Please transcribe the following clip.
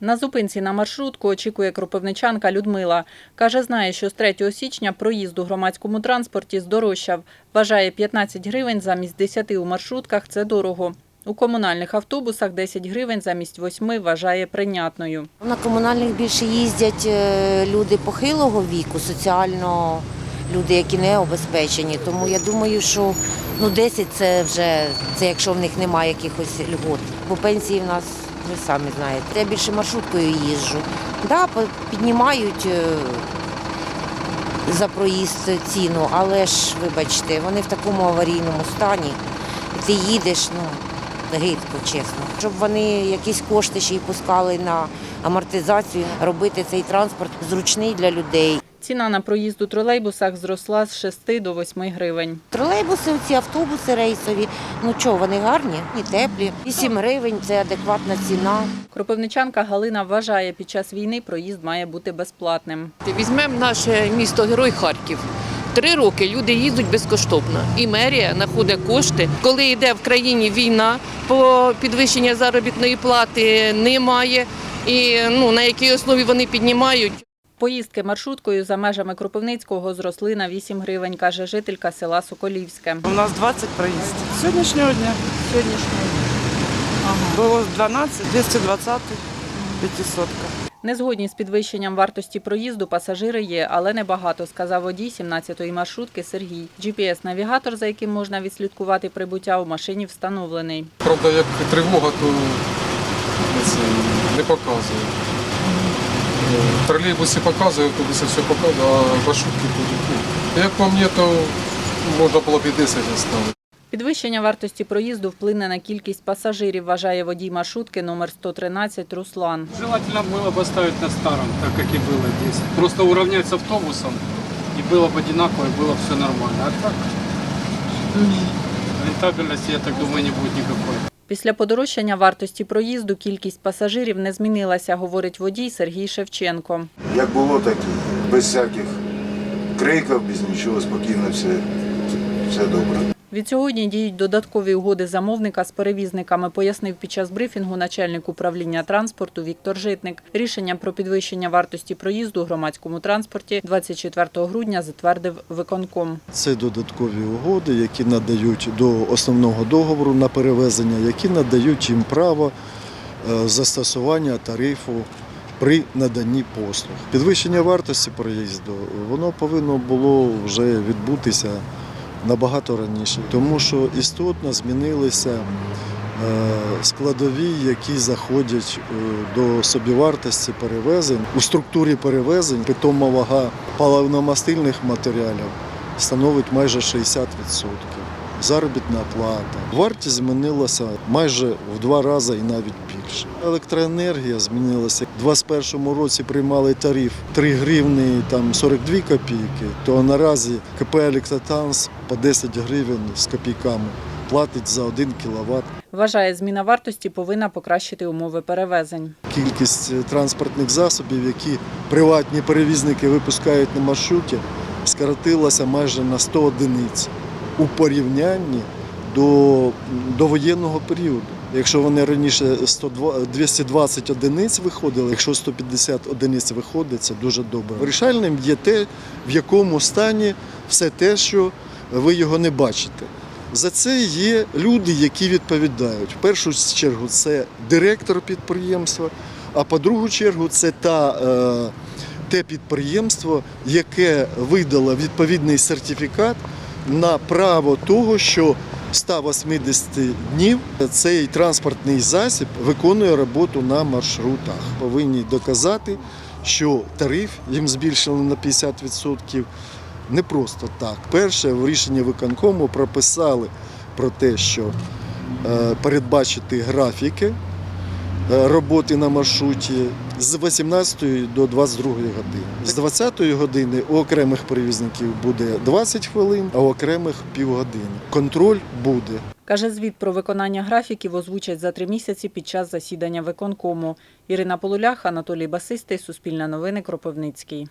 На зупинці на маршрутку очікує кропивничанка Людмила. Каже, знає, що з 3 січня проїзд у громадському транспорті здорожчав. Вважає 15 гривень замість 10 у маршрутках – це дорого. У комунальних автобусах 10 гривень замість 8 вважає прийнятною. На комунальних більше їздять е, люди похилого віку, соціально люди, які не обезпечені. Тому я думаю, що ну 10 це вже це якщо в них немає якихось льгот. Бо пенсії в нас ви самі знаєте. Я більше маршруткою їжджу. Да, піднімають е, за проїзд ціну, але ж вибачте, вони в такому аварійному стані. Ти їдеш, ну гидко, чесно. Щоб вони якісь кошти ще й пускали на амортизацію, робити цей транспорт зручний для людей. Ціна на проїзд у тролейбусах зросла з 6 до 8 гривень. Тролейбуси, ці автобуси рейсові, ну чого, вони гарні і теплі. 8 гривень це адекватна ціна. Кропивничанка Галина вважає, під час війни проїзд має бути безплатним. Візьмемо наше місто Герой Харків. Три роки люди їздять безкоштовно, і мерія знаходить кошти. Коли йде в країні війна, по підвищення заробітної плати немає. І ну на якій основі вони піднімають. Поїздки маршруткою за межами Кропивницького зросли на 8 гривень, каже жителька села Соколівське. У нас 20 проїздів. Сьогоднішнього дня. Сьогоднішнього. Було 12, 220, 500. Не згодні з підвищенням вартості проїзду пасажири є, але небагато, сказав водій 17-ї маршрутки Сергій. GPS-навігатор, за яким можна відслідкувати прибуття у машині, встановлений. Правда, як тривога, то не показує. Ну, В тролейбусі показує, автобуси все показує, а маршрутки ходять. Ну, Як по мені, то можна було б і 10 оставити. Підвищення вартості проїзду вплине на кількість пасажирів, вважає водій маршрутки номер 113 Руслан. Желательно было бы оставить на старом, так как и было здесь. Просто уравнять с автобусом, и было бы одинаково, и было бы все нормально. А так, рентабельности, я так думаю, не будет никакой. Після подорожчання вартості проїзду кількість пасажирів не змінилася, говорить водій Сергій Шевченко. Як було, так і без всяких криків, без нічого, спокійно все, все добре. Відсьогодні діють додаткові угоди замовника з перевізниками, пояснив під час брифінгу начальник управління транспорту Віктор Житник. Рішення про підвищення вартості проїзду у громадському транспорті 24 грудня затвердив виконком. Це додаткові угоди, які надають до основного договору на перевезення, які надають їм право е, застосування тарифу при наданні послуг. Підвищення вартості проїзду воно повинно було вже відбутися набагато раніше, тому що істотно змінилися е, складові, які заходять е, до собівартості перевезень. У структурі перевезень питома вага паливно-мастильних матеріалів становить майже 60%. Заробітна плата. Вартість змінилася майже в два рази і навіть більше. Електроенергія змінилася. У 2021 році приймали тариф 3 гривні там 42 копійки, то наразі КП «Електротранс» по 10 гривень з копійками платить за 1 кВт. Вважає, зміна вартості повинна покращити умови перевезень. Кількість е, транспортних засобів, які приватні перевізники випускають на маршруті, скоротилася майже на 100 одиниць у порівнянні до, до воєнного періоду. Якщо вони раніше 102 220 одиниць виходили, якщо 150 одиниць виходить, це дуже добре. Вирішальним є те, в якому стані все те, що ви його не бачите. За це є люди, які відповідають. В першу чергу це директор підприємства, а по другу чергу це та, е, те підприємство, яке видало відповідний сертифікат на право того, що 180 днів цей транспортний засіб виконує роботу на маршрутах. Повинні доказати, що тариф їм збільшили на 50%. Не просто так. Перше, в рішенні виконкому прописали про те, що е, передбачити графіки е, роботи на маршруті з 18 до 22 години. З 20 години у окремих перевізників буде 20 хвилин, а у окремих півгодини. Контроль буде. Каже, звіт про виконання графіків озвучать за три місяці під час засідання виконкому. Ірина Полулях, Анатолій Басистий, Суспільне новини, Кропивницький.